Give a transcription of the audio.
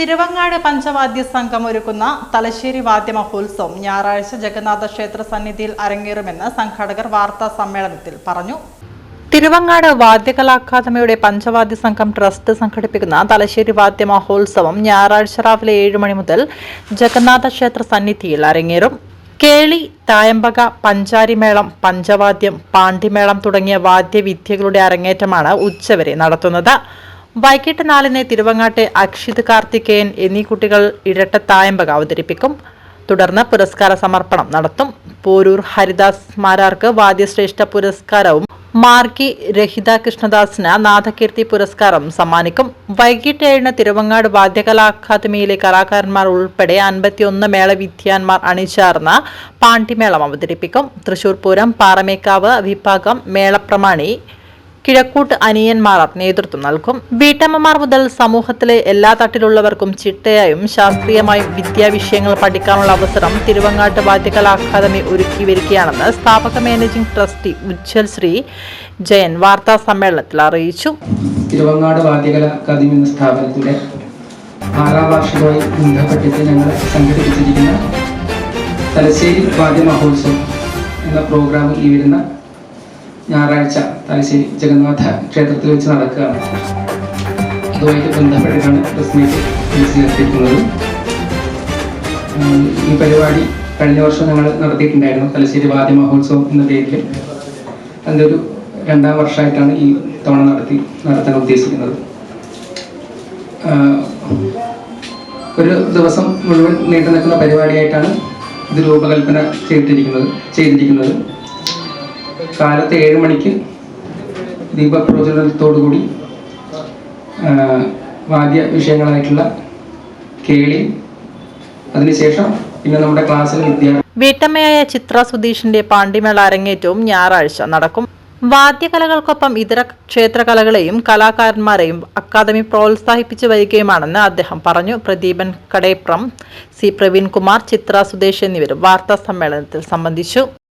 തിരുവങ്ങാട് പഞ്ചവാദ്യ സംഘം ഒരുക്കുന്ന തലശ്ശേരി വാദ്യ മഹോത്സവം ഞായറാഴ്ച ജഗന്നാഥ ക്ഷേത്ര സന്നിധിയിൽ അരങ്ങേറുമെന്ന് സംഘാടകർ വാർത്താ സമ്മേളനത്തിൽ പറഞ്ഞു. തിരുവങ്ങാട് വാദ്യകലാ അക്കാദമിയുടെ പഞ്ചവാദ്യ സംഘം ട്രസ്റ്റ് സംഘടിപ്പിക്കുന്ന തലശ്ശേരി വാദ്യ മഹോത്സവം ഞായറാഴ്ച രാവിലെ ഏഴ് മണി മുതൽ ജഗന്നാഥ ക്ഷേത്ര സന്നിധിയിൽ അരങ്ങേറും. കേളി തായമ്പക പഞ്ചാരിമേളം പഞ്ചവാദ്യം പാണ്ടിമേളം തുടങ്ങിയ വാദ്യവിദ്യകളുടെ അരങ്ങേറ്റമാണ് ഉച്ചവരെ നടത്തുന്നത്. വൈകിട്ട് നാലിന് തിരുവങ്ങാട്ടെ അക്ഷിത് കാർത്തികേയൻ എന്നീ കുട്ടികൾ ഇരട്ട തായമ്പക അവതരിപ്പിക്കും. തുടർന്ന് പുരസ്കാര സമർപ്പണം നടത്തും. പോരൂർ ഹരിദാസ് മാരാർക്ക് വാദ്യശ്രേഷ്ഠ പുരസ്കാരവും മാർക്കി രഹിത കൃഷ്ണദാസിന് നാഥകീർത്തി പുരസ്കാരം സമ്മാനിക്കും. വൈകിട്ട് ഏഴിന് തിരുവങ്ങാട് വാദ്യകലാ അക്കാദമിയിലെ കലാകാരന്മാർ ഉൾപ്പെടെ അൻപത്തിയൊന്ന് മേള വിദ്യാന്മാർ അണിചേർന്ന് പാണ്ടിമേളം അവതരിപ്പിക്കും. തൃശൂർ പൂരം പാറമേക്കാവ് വിഭാഗം മേളപ്രമാണി കിഴക്കൂട്ട് അനിയന്മാർ നേതൃത്വം നൽകും. വീട്ടമ്മമാർ മുതൽ സമൂഹത്തിലെ എല്ലാ തട്ടിലുള്ളവർക്കും ചിട്ടയായും ശാസ്ത്രീയമായും വിദ്യാവിഷയങ്ങൾ പഠിക്കാനുള്ള അവസരം തിരുവങ്ങാട്ട് വാദ്യകലാ അക്കാദമി ഒരുക്കി വരികയാണെന്ന് സ്ഥാപക മാനേജിംഗ് ട്രസ്റ്റി ഉജ്ജൽ ശ്രീ ജയൻ വാർത്താ സമ്മേളനത്തിൽ അറിയിച്ചു. തിരുവങ്ങാട് വാദ്യകല അക്കാദമി എന്ന സ്ഥാപനത്തിന്റെ ആറാം വാർഷികമായി ബന്ധപ്പെട്ടിട്ട് ഞങ്ങൾ സംഘടിപ്പിച്ചിരിക്കുന്ന തലശ്ശേരി വാദ്യ മഹോത്സവം എന്ന പ്രോഗ്രാം ഈ വരുന്ന ഞായറാഴ്ച തലശ്ശേരി ജഗന്നാഥ ക്ഷേത്രത്തിൽ വെച്ച് നടക്കുകയാണ്. അതുമായിട്ട് ബന്ധപ്പെട്ടിട്ടാണ് പ്രസ് മീറ്റ് വിളിച്ചു ചേർത്തിരിക്കുന്നത് ഈ പരിപാടി കഴിഞ്ഞ വർഷം ഞങ്ങൾ നടത്തിയിട്ടുണ്ടായിരുന്നു. തലശ്ശേരി വാദ്യ മഹോത്സവം എന്ന പേരിൽ അതിന്റെ ഒരു രണ്ടാം വർഷമായിട്ടാണ് ഈ തവണ നടത്തി നടത്താൻ ഉദ്ദേശിക്കുന്നത്. ഒരു ദിവസം മുഴുവൻ നീണ്ടു നിൽക്കുന്ന പരിപാടിയായിട്ടാണ് ഇത് രൂപകൽപ്പന ചെയ്തിരിക്കുന്നത് ചെയ്തിരിക്കുന്നത്. കാലത്ത് ഏഴ് മണിക്ക് ദീപപ്രചോദനത്തോടുകൂടി കൂടി വാദ്യ വിഷയങ്ങളായിട്ടുള്ള കേളി അതിനുശേഷം പിന്നെ നമ്മുടെ ക്ലാസ്സിൽ വിദ്യാർത്ഥി വീട്ടമ്മയായ ചിത്ര സുധീഷിന്റെ പാണ്ഡിമേള അരങ്ങേറ്റവും ഞായറാഴ്ച നടക്കും. വാദ്യകലകൾക്കൊപ്പം ഇതര ക്ഷേത്രകലകളെയും കലാകാരന്മാരെയും അക്കാദമി പ്രോത്സാഹിപ്പിച്ചു വരികയുമാണെന്ന് അദ്ദേഹം പറഞ്ഞു. പ്രദീപൻ കടേപ്രം സി പ്രവീൺകുമാർ ചിത്ര സുദേശ് എന്നിവരും വാർത്താ സമ്മേളനത്തിൽ സംബന്ധിച്ചു.